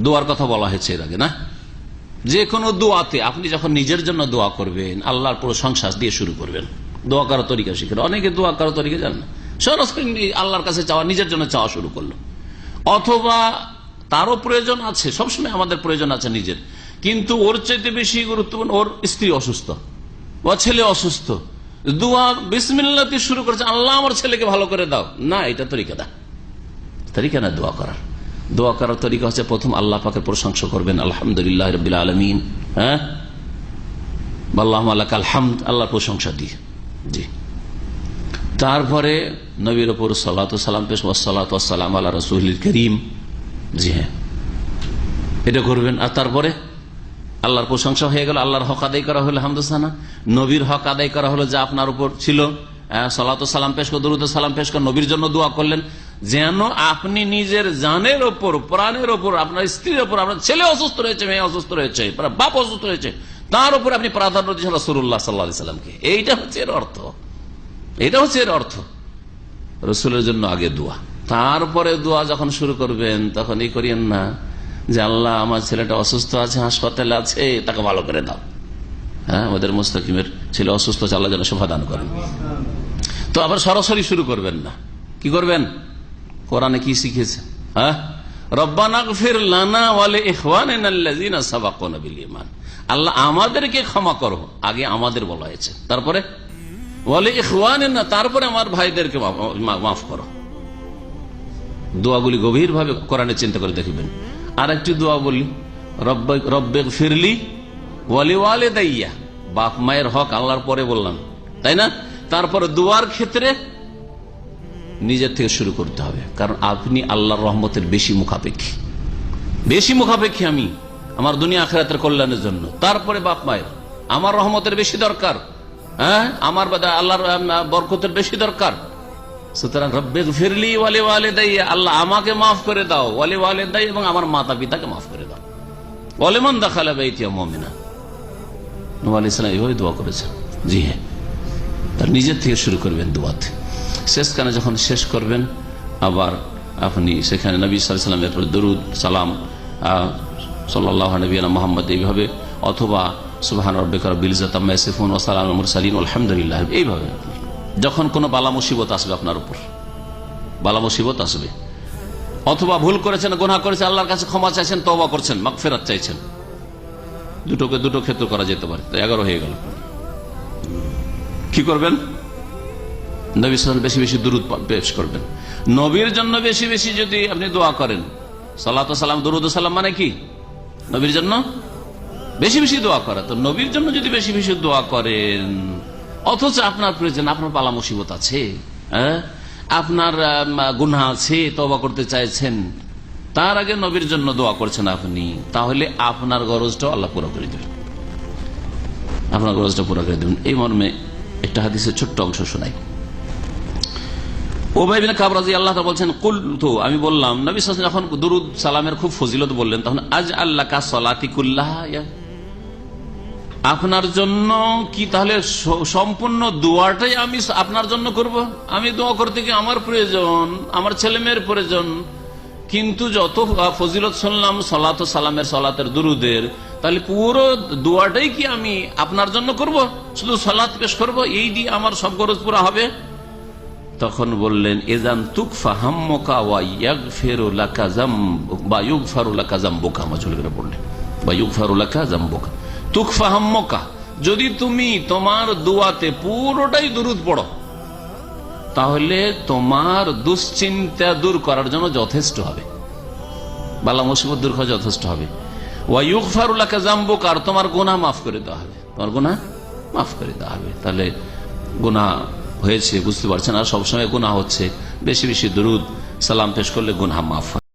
দোয়ার কথা বলা হয়েছে এর আগে, না? যে কোনো দোয়াতে আপনি যখন নিজের জন্য দোয়া করবেন, আল্লাহর প্রশংসা দিয়ে শুরু করবেন। দোয়া করার তরিকা শিখেন। অনেকে দোয়া করার তরিকা জানেন না। সরাসরি আল্লাহর কাছে চাওয়া, নিজের জন্য চাওয়া শুরু করল। অথবা তারও প্রয়োজন আছে, সবসময় আমাদের প্রয়োজন আছে নিজের। কিন্তু ওর চাইতে বেশি গুরুত্বপূর্ণ, ওর স্ত্রী অসুস্থ ও ছেলে অসুস্থ। দোয়া বিসমিল্লাতে শুরু করেছে, আল্লাহ আমার ছেলেকে ভালো করে দাও। না, এটা তরিকা দা তরিকা না দোয়া করার। দোয়া করার তরিকা হচ্ছে প্রথম আল্লাহ পাকে প্রশংসা করবেন, আলহামদুলিল্লাহ রবিল আলমিন। হ্যাঁ? আল্লাহ আল্লাহর প্রশংসা দিয়ে। জি। তারপরে নবীর ওপর সালাত সালাম পেশ সালাত সালাম আল্লাহ রসুল করিম। জি হ্যাঁ। এটা করবেন। আর তারপরে আল্লাহর প্রশংসা হয়ে গেল, আল্লাহর হক আদায় করা হলো, হামদুসানা। নবীর হক আদায় করা হলো, যা আপনার উপর ছিল। সালাত সালাম পেশ করে, দরুদ সালাম পেশ করে, নবীর জন্য দোয়া করলেন। যেন আপনি নিজের জানের ওপর, প্রাণের ওপর, আপনার স্ত্রীর ওপর, আপনার ছেলে অসুস্থ রয়েছে, মেয়ে অসুস্থ রয়েছে বাপ অসুস্থ রয়েছে, তার উপর আপনি প্রাধান্য দিচ্ছেন রসুল্লাহ সাল্লাহ সাল্লামকে। এইটা হচ্ছে এর অর্থ। এটা হচ্ছে এর অর্থ। রসুলের জন্য আগে দোয়া। তারপরে দোয়া যখন শুরু করবেন, তখন এই করিয়েন না যে, আল্লাহ, আমার ছেলেটা অসুস্থ আছে, হাসপাতালে আছে, তাকে ভালো করে দাও। হ্যাঁ আমাদের মুস্তাকিমের ছেলে অসুস্থ আছে, আল্লাহ যেন শোভা দান করেন। তো আবার সরাসরি শুরু করবেন না। কি করবেন? কোরআনে কি শিখেছে? হ্যাঁ? আল্লাহ আমাদেরকে ক্ষমা করো। আগে আমাদের বলা হয়েছে। তারপরে? বলে ইখওয়ান তারপরে আমার ভাইদেরকে মাফ করো। দোয়াগুলি গভীর ভাবে কোরআনে চিন্তা করে দেখবেন। আর একটি দোয়া বলি, রব্বে ফিরলি ওয়ালি ওয়ালে দাইয়া বাপ মায়ের হক আল্লাহর পরে বললাম। তাই না? তারপরে দোয়ার ক্ষেত্রে নিজের থেকে শুরু করতে হবে। কারণ আপনি আল্লাহর রহমতের বেশি মুখাপেক্ষী। বেশি মুখাপেক্ষী আমি আমার দুনিয়া আখেরাতের কল্যাণের জন্য। তারপরে বাপ মায়ের। আমার রহমতের বেশি দরকার। হ্যাঁ? আমার আল্লাহর বরকতের বেশি দরকার। সুতরাং রব্বে ফিরলি ওয়ালে ওয়ালে দাই আল্লাহ আমাকে মাফ করে দাও। ওয়ালে ওয়ালে দাই এবং আমার মাতা পিতাকে মাফ করে দাও। ওয়ালেমন দেখালে বেতিয়া মমিনা। নোয়াল ইসলাম এইভাবে দোয়া করেছেন। জি হ্যাঁ। তার নিজের থেকে শুরু করবেন দোয়াতে। শেষখানে যখন শেষ করবেন, আবার আপনি সেখানে নবী সাল্লামের দরুদ, সালাম সাল্লাহ নবীনা মোহাম্মদ এইভাবে, অথবা সুবাহান রব্বিকর বিলজাতাম ওসালাম সালিম আলহামদুলিল্লাহ, এইভাবে। যখন কোনো বালা মুসিবত আসবে আপনার উপর, বালা মুসিবত আসবে। অথবা ভুল করেছেন গোনা করেছেন, আল্লাহর কাছে ক্ষমা চাইছেন তবা করছেন মাক ফেরাত চাইছেন। দুটোকে দুটো ক্ষেত্র করা যেতে পারে এগারো হয়ে গেল। কি করবেন? নবী সাল বেশি বেশি দূরত পেশ করবেন। নবীর জন্য বেশি বেশি যদি আপনি দোয়া করেন, সালাত সালাম, দরুদ সালাম মানে কি? নবীর জন্য বেশি বেশি দোয়া করা। তো নবীর জন্য যদি বেশি বেশি দোয়া করেন, অথচ আপনার প্রয়োজন, আপনার পালা মুসিবত আছে হ্যাঁ? আপনার গুনা আছে তবা করতে চাইছেন, তার আগে নবীর জন্য দোয়া করছেন আপনি, তাহলে আপনার গরজটাও আল্লাহ পুরো করে দেবেন। আপনার গরজটা পুরো করে দেবেন। এই মর্মে একটা হাদিসের ছোট্ট অংশ শোনাই। ওবাইবিন কাবরাজি আল্লাহ বলছেন কুল তো আমি বললাম, নবী যখন দুরুদ সালামের খুব ফজিলত বললেন। তখন, আজ আল্লাহ কা সলাতিকুল্লাহ আপনার জন্য কি তাহলে সম্পূর্ণ দোয়াটাই আমি আপনার জন্য করব? আমি দোয়া করতে কি আমার প্রয়োজন, আমার ছেলে মেয়ের প্রয়োজন কিন্তু যত ফজিলত শুনলাম সলাত সালামের, সলাতের দুরুদের, তাহলে পুরো দোয়াটাই কি আমি আপনার জন্য করব? শুধু সলাৎ পেশ করব? এই দিয়ে আমার সব গরজ পুরা হবে? তখন বললেন, এজান তুকফা হাম্মকা ওয়া ইয়াগ ফেরুলাকা জাম বা ইউগ ফারুলাকা জাম্বোকা মাজুল করে বললেন। বা ইউগ ফারুলাকা জাম্বোকা তুকফা হাম্মকা যদি তুমি তোমার দুয়াতে পুরোটাই দুরুদ পড়ো, তাহলে তোমার দুশ্চিন্তা দূর করার জন্য যথেষ্ট হবে। বালা মুসিবত দূর করা যথেষ্ট হবে। ওয়াইউক ফারুলাকা জাম্বুক আর তোমার গোনা মাফ করে দেওয়া হবে। তোমার গোনা মাফ করে দেওয়া হবে। তাহলে গোনা হয়েছে, বুঝতে পারছেন? আর সবসময় গুণা হচ্ছে। বেশি বেশি দরুদ, সালাম পেশ করলে গুনা মাফ